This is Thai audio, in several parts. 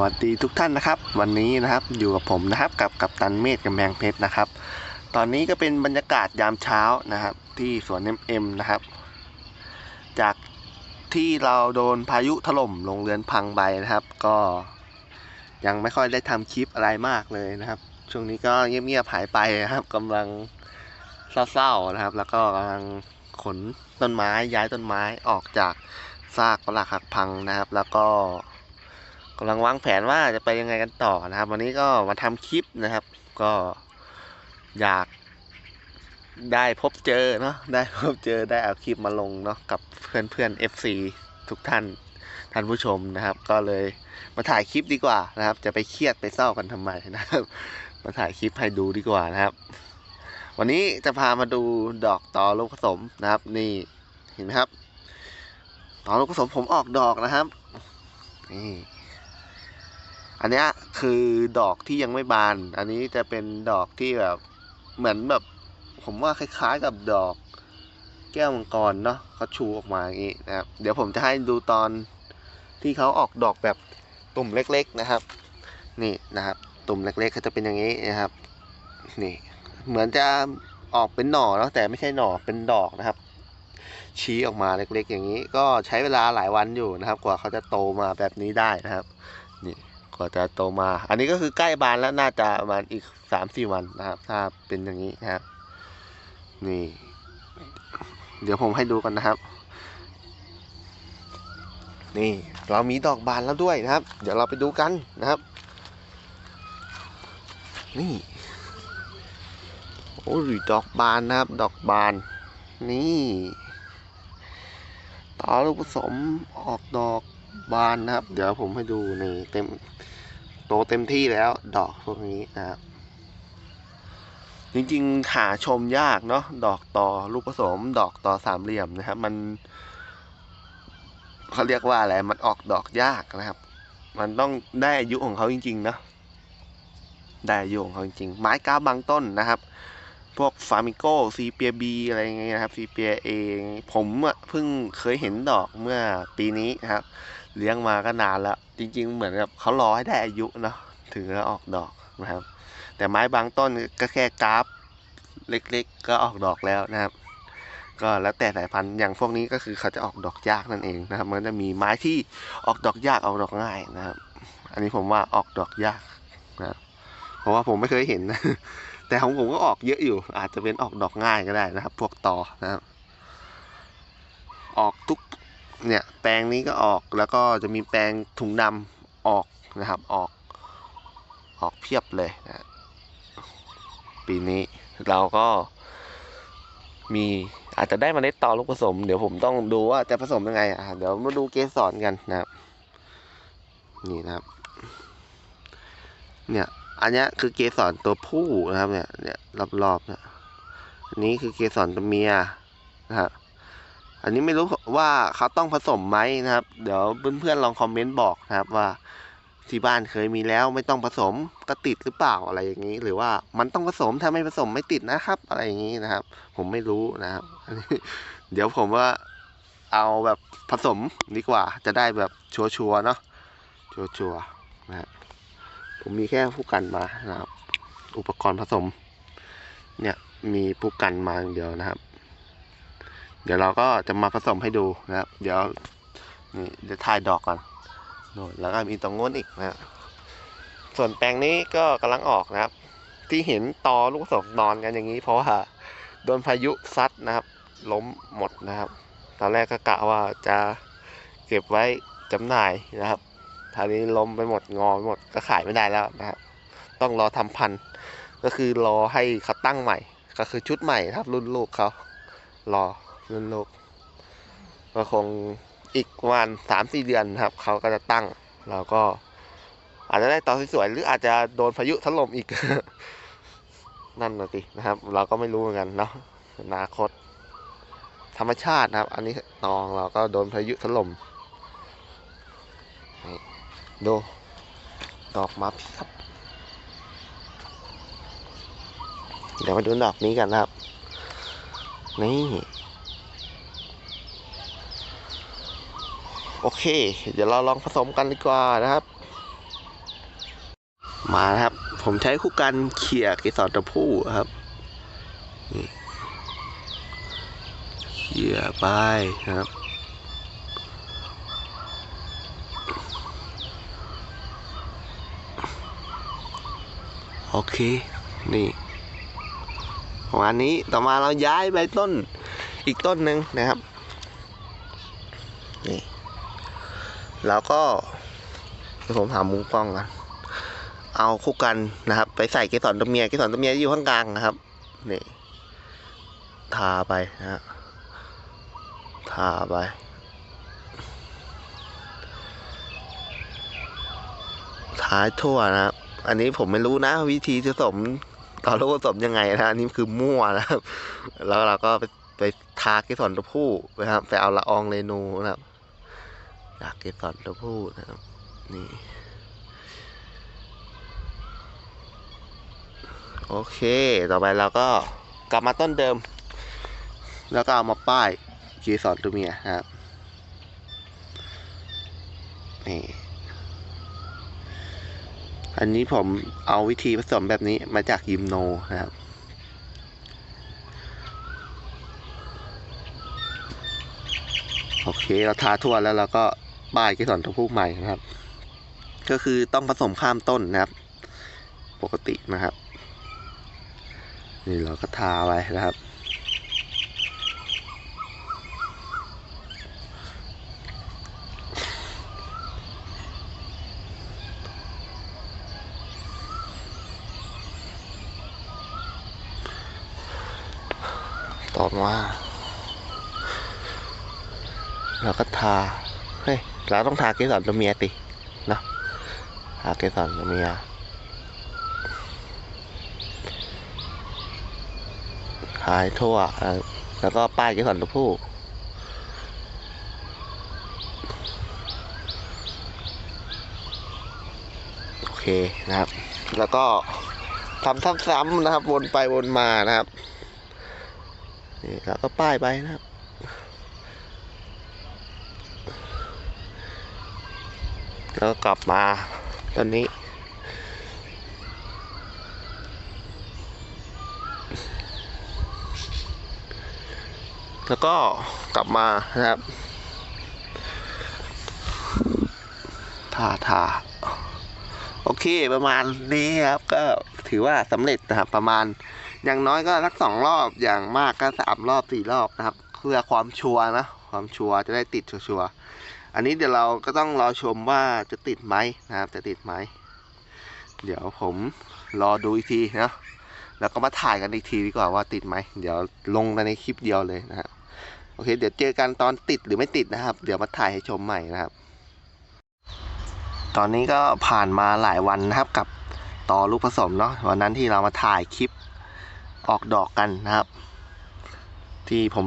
วัสดีทุกท่านนะครับ วันนี้นะครับอยู่กับผมนะครับกับกัปตันเมธกำแพงเพชรนะครับ ตอนนี้ก็เป็นบรรยากาศยามเช้านะครับ ที่สวนเอ็มเอ็มนะครับ จากที่เราโดนพายุถล่มโรงเรือนพังไปนะครับ ก็ยังไม่ค่อยได้ทำคลิปอะไรมากเลยนะครับ ช่วงนี้ก็เงียบๆหายไปนะครับกำลังเศร้าๆนะครับ แล้วก็กำลังขนต้นไม้ย้ายต้นไม้ออกจากซากปรักหักพังนะครับ แล้วก็ กำลังวางแผนว่าจะไปยังไงกันต่อนะครับ วันนี้ก็มาทำคลิปนะครับ ก็อยากได้พบเจอเนาะได้พบเจอได้เอาคลิปมาลงเนาะกับเพื่อนเพื่อน FC ทุกท่านท่านผู้ชมนะครับ ก็เลยมาถ่ายคลิปดีกว่านะครับ จะไปเครียดไปเศร้ากันทำไมนะครับ มาถ่ายคลิปให้ดูดีกว่านะครับ วันนี้จะพามาดูดอกตอลูกผสมนะครับ นี่เห็นไหมครับตอลูกผสมผมออกดอกนะครับนี่ อันนี้คือดอกที่ยังไม่บาน อันนี้จะเป็นดอกที่แบบเหมือนแบบ ผมว่าคล้ายๆกับดอก แก้วมังกรเนาะเขาชูออกมาอย่างนี้นะครับ เดี๋ยวผมจะให้ดูตอนที่เขาออกดอกแบบตุ่มเล็ก ๆนะครับ นี่นะครับ ตุ่มเล็กๆเขาจะเป็นอย่างนี้นะครับ นี่ เหมือนจะออกเป็นหน่อเนาะแต่ไม่ใช่หน่อเป็นดอกนะครับ ชี้ออกมาเล็กๆ อย่างนี้ ก็ใช้เวลาหลายวันอยู่นะครับ กว่าเขาจะโตมาแบบนี้ได้นะครับ ก็จะโตมา อันนี้ก็คือใกล้บานแล้วน่าจะประมาณอีกสามสี่วันนะครับ ถ้าเป็นอย่างนี้นะครับ นี่ เดี๋ยวผมให้ดูกันนะครับ นี่ เรามีดอกบานแล้วด้วยนะครับ เดี๋ยวเราไปดูกันนะครับ นี่โอ้ยดอกบานนะครับ ดอกบาน นี่ต่อลูกผสมออกดอก บานนะครับ เดี๋ยวผมให้ดูนี่เต็มโตเต็มที่แล้ว ดอกพวกนี้นะครับ จริงๆหาชมยากเนาะดอกต่อลูกผสม ดอกต่อสามเหลี่ยมนะครับ มันเขาเรียกว่าอะไรมันออกดอกยากนะครับ มันต้องได้อายุของเขาจริงๆเนาะได้อายุของเขาจริงๆไม้ก้าบางต้นนะครับพวกฟาร์มิโก้ซีเปียบีอะไรเงี้ยนะครับซีเปียเองผมเพิ่งเคยเห็นดอกเมื่อปีนี้นะครับ เลี้ยงมาก็นานแล้ว จริง ๆ เหมือนกับเขารอให้ได้อายุเนาะถึงจะออกดอกนะครับ แต่ไม้บางต้นก็แค่กราฟเล็กๆ ก็ออกดอกแล้วนะครับ ก็แล้วแต่สายพันธุ์อย่างพวกนี้ก็คือเขาจะออกดอกยากนั่นเองนะครับ มันจะมีไม้ที่ออกดอกยากออกดอกง่ายนะครับ อันนี้ผมว่าออกดอกยากนะครับเพราะว่าผมไม่เคยเห็นนะแต่ของผมก็ออกเยอะอยู่ อาจจะเป็นออกดอกง่ายก็ได้นะครับ พวกต่อนะครับ ออกทุก เนี่ยแปลงนี้ก็ออกแล้วก็จะมีแปลงถุงดำออกนะครับออกออกเพียบเลยนะปีนี้เราก็มีอาจจะได้เมล็ดต่อลูกผสม เดี๋ยวผมต้องดูว่าจะผสมยังไงอะเดี๋ยวมาดูเกสรกันนะครับ นี่นะครับ เนี่ย อันนี้คือเกสรตัวผู้นะครับ เนี่ยเนี่ยรอบๆเนี่ยอันนี้คือเกสรตัวเมียนะครับ อันนี้ไม่รู้ว่าเขาต้องผสมไหมนะครับ เดี๋ยวเพื่อนๆลองคอมเมนต์บอกนะครับว่าที่บ้านเคยมีแล้วไม่ต้องผสมก็ติดหรือเปล่าอะไรอย่างนี้ หรือว่ามันต้องผสมถ้าไม่ผสมไม่ติดนะครับ อะไรอย่างนี้นะครับ ผมไม่รู้นะครับนนเดี๋ยวผมว่าเอาแบบผสมดีกว่า จะได้แบบชัวร์ๆเนาะชัวร์ๆนะครับผมมีแค่ผู้กันมานะครับ อุปกรณ์ผสม เนี่ยมีผู้กันมาอย่างเดียวนะครับ เดี๋ยวเราก็จะมาผสมให้ดูนะครับ เดี๋ยวนี่เดี๋ยวถ่ายดอกก่อนโน่นแล้วก็มีตรงโน้นอีกนะครับส่วนแปลงนี้ก็กำลังออกนะครับ ที่เห็นตอลูกผสมนอนกันอย่างนี้ เพราะว่าโดนพายุซัดนะครับ ล้มหมดนะครับ ตอนแรกก็กะว่าจะเก็บไว้จำหน่ายนะครับทานี้ล้มไปหมดงอไปหมดก็ขายไม่ได้แล้วนะครับ ต้องรอทำพันธุ์ก็คือรอให้เขาตั้งใหม่ ก็คือชุดใหม่ครับ รุ่นลูกเขารอ รุ่นลูกก็คงอีกประมาณสามสี่เดือนครับ เขาก็จะตั้ง เราก็ อาจจะได้ตอนสวยๆหรืออาจจะโดนพายุถล่มอีก นั่นนะสินะครับ เราก็ไม่รู้เหมือนกันเนาะอนาคต ธรรมชาตินะครับ อันนี้ตองเราก็โดนพายุถล่มดูดอกมาพียบเดี๋ยวมาดูดอกนี้กันนะครับ นี่ โอเค เดี๋ยวเราลองผสมกันดีกว่านะครับ มานะครับ ผมใช้คู่กันเขี่ยเกสรตัวผู้ครับเขี่ยไปนะครับโอเค นี่ประมาณนี้ต่อมาเราย้ายไปต้นอีกต้นหนึ่งนะครับ แล้วก็ผมหามุมกล้องกันเอาคู่กันนะครับ ไปใส่เกสรตัวเมียเกสรตัวเมียอยู่ข้างกลางนะครับนี่ทาไปนะฮะทาไป ทาทั่วนะครับ อันนี้ผมไม่รู้นะ วิธีผสมต่อโลกผสมยังไงนะอันนี้คือมั่วนะครับ แล้วเราก็ไปไปทาเกสรตัวผู้นะครับไปเอาละอองเรนูนะครับ จากเกสรตัวผู้นะครับ นี่ โอเค ต่อไปเราก็กลับมาต้นเดิม แล้วก็เอามาป้ายเกสรตัวเมียครับ นี่ อันนี้ผมเอาวิธีผสมแบบนี้มาจากยิมโนนะครับโอเค เราทาทั่วแล้วเราก็ ป้ายเกสรตัวผู้ใหม่นะครับ ก็คือต้องผสมข้ามต้นนะครับ ปกตินะครับ นี่เราก็ทาไว้นะครับต่อมาเราก็ทา เฮ้ย เราต้องทาเกสรตัวเมียติเนาะทาเกสรตัวเมียขายทั่ว แล้วก็ป้ายเกสรตัวผู้โอเคนะครับ แล้วก็ทำซ้ำๆนะครับ วนไปวนมานะครับนี่แล้วก็ป้ายไปนะครับ แล้วกลับมาตอนนี้ แล้วก็กลับมานะครับทาทาโอเคประมาณนี้ครับ ก็ถือว่าสำเร็จนะครับประมาณอย่างน้อยก็สักสองรอบอย่างมากก็สามรอบสี่รอบนะครับ เพื่อความชัวร์นะ ความชัวร์จะได้ติดชัวร์ อันนี้เดี๋ยวเราก็ต้องรอชมว่าจะติดไหมนะครับจะติดไหมเดี๋ยวผมรอดูอีกทีนะแล้วก็มาถ่ายกันอีกทีดีกว่าว่าติดไหมเดี๋ยวลงในคลิปเดียวเลยนะฮะโอเค เดี๋ยวเจอกันตอนติดหรือไม่ติดนะครับ เดี๋ยวมาถ่ายให้ชมใหม่นะครับ ตอนนี้ก็ผ่านมาหลายวันนะครับกับต่อลูกผสมเนาะวันนั้นที่เรามาถ่ายคลิปออกดอกกันนะครับ ที่ผม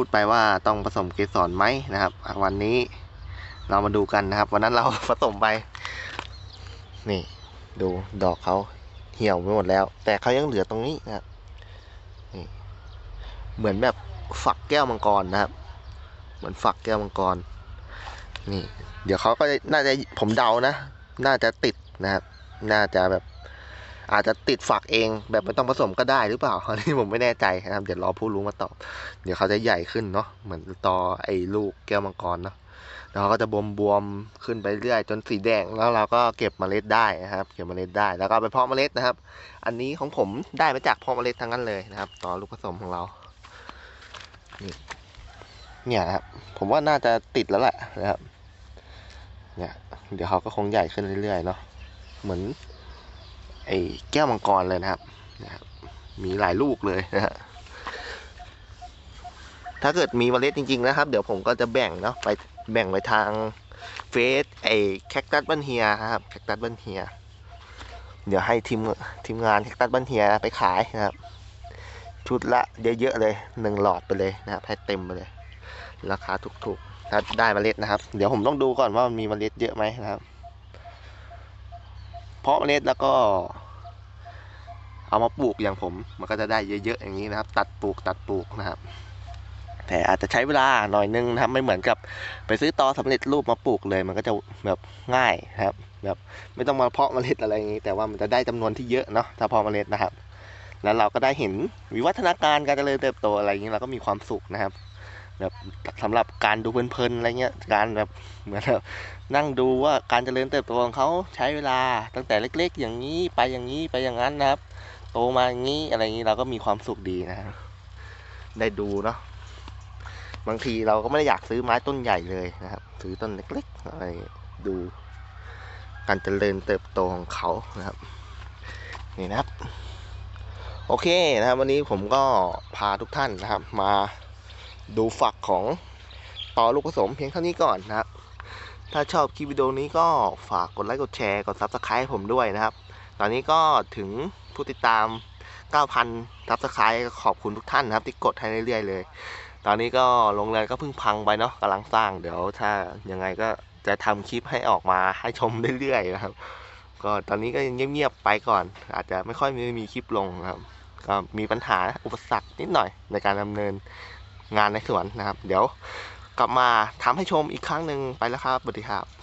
พูดไปว่าต้องผสมเกสรไหมนะครับ วันนี้เรามาดูกันนะครับ วันนั้นเราผสมไป นี่ ดูดอกเขาเหี่ยวไปหมดแล้ว แต่เขายังเหลือตรงนี้นะครับนี่เหมือนแบบฝักแก้วมังกรนะครับ เหมือนฝักแก้วมังกร นี่ เดี๋ยวเขาก็จะน่าจะผมเดานะ น่าจะติดนะครับ น่าจะแบบ อาจจะติดฝักเองแบบไม่ต้องผสมก็ได้หรือเปล่าอันนี้ผมไม่แน่ใจนะครับเดี๋ยวรอผู้รู้มาตอบเดี๋ยวเขาจะใหญ่ขึ้นเนาะเหมือนตอไอ้ลูกแก้วมังกรเนาะแล้วเขาก็จะบวมบวมๆขึ้นไปเรื่อยจนสีแดงแล้วเราก็เก็บเมล็ดได้นะครับ เก็บเมล็ดได้แล้วก็ไปเพาะเมล็ดนะครับ อันนี้ของผมได้มาจากเพาะเมล็ดทั้งนั้นเลยนะครับ ต่อลูกผสมของเรานี่เนี่ยครับ ผมว่าน่าจะติดแล้วแหละนะครับ เนี่ย เดี๋ยวเขาก็คงใหญ่ขึ้นเรื่อยๆเนาะเหมือน ไอ้แก้วมังกรเลยนะครับนะครับ มีหลายลูกเลยนะฮะถ้าเกิดมีเมล็ดจริง ๆ นะครับ เดี๋ยวผมก็จะแบ่งเนาะไปแบ่งไปทางเฟซไอ้แคคตัสบันเฮียครับแคคตัสบันเฮียเดี๋ยวให้ทีมทีมงานแคคตัสบันเฮียไปขายนะครับ ชุดละเยอะๆเลยหนึ่งหลอดไปเลยนะครับให้เต็มไปเลย ราคาถูกๆถ้าได้เมล็ดนะครับ เดี๋ยวผมต้องดูก่อนว่ามันมีเมล็ดเยอะไหมนะครับ เพาะเมล็ดแล้วก็ เอามาปลูกอย่างผม มันก็จะได้เยอะๆอย่างนี้นะครับ ตัดปลูกตัดปลูกนะครับ แต่อาจจะใช้เวลาหน่อยนึงนะครับ ไม่เหมือนกับไปซื้อตอสำเร็จรูปมาปลูกเลย มันก็จะแบบง่ายนะครับแแบบไม่ต้องมาเพาะเมล็ดอะไรอย่างนี้ แต่ว่ามันจะได้จำนวนที่เยอะเนาะถ้าเพาะเมล็ดนะครับ แล้วเราก็ได้เห็นวิวัฒนาการการเจริญเติบโตอะไรอย่างนี้เราก็มีความสุขนะครับ แบบสำหรับการดูเพลินๆอะไรเงี้ยการแบบเหมือนแบบนั่งดูว่าการเจริญเติบโตของเขาใช้เวลาตั้งแต่เล็ก ๆ อย่างนี้ไปอย่างนี้ไปอย่างนั้นนะครับ โตมาอย่างนี้อะไรอย่างนี้เราก็มีความสุขดีนะครับได้ดูเนาะบางทีเราก็ไม่ได้อยากซื้อไม้ต้นใหญ่เลยนะครับ ซื้อต้นเล็กๆอะไรดู การเจริญเติบโตของเขานะครับนี่นะครับ โอเคนะครับ วันนี้ผมก็พาทุกท่านนะครับมา ดูฝักของต่อลูกผสมเพียงเท่านี้ก่อนนะครับ ถ้าชอบคลิปวิดีโอนี้ก็ฝากกดไลค์กดแชร์กด Subscribe ให้ผมด้วยนะครับ ตอนนี้ก็ถึงผู้ติดตาม 9,000 Subscribe ขอบคุณทุกท่านนะครับ ที่กดให้เรื่อยๆเลย ตอนนี้ก็โรงเรียนก็เพิ่งพังไปเนาะกำลังสร้าง เดี๋ยวถ้ายังไงก็จะทำคลิปให้ออกมาให้ชมเรื่อยๆนะครับ ก็ตอนนี้ก็ยังเงียบๆไปก่อน อาจจะไม่ค่อยมีมีคลิปลงครับ ก็มีปัญหาอุปสรรคนิดหน่อยในการดำเนิน งานในสวนนะครับ เดี๋ยวกลับมาทำให้ชมอีกครั้งหนึ่งไปแล้วครับสวัสดีครับ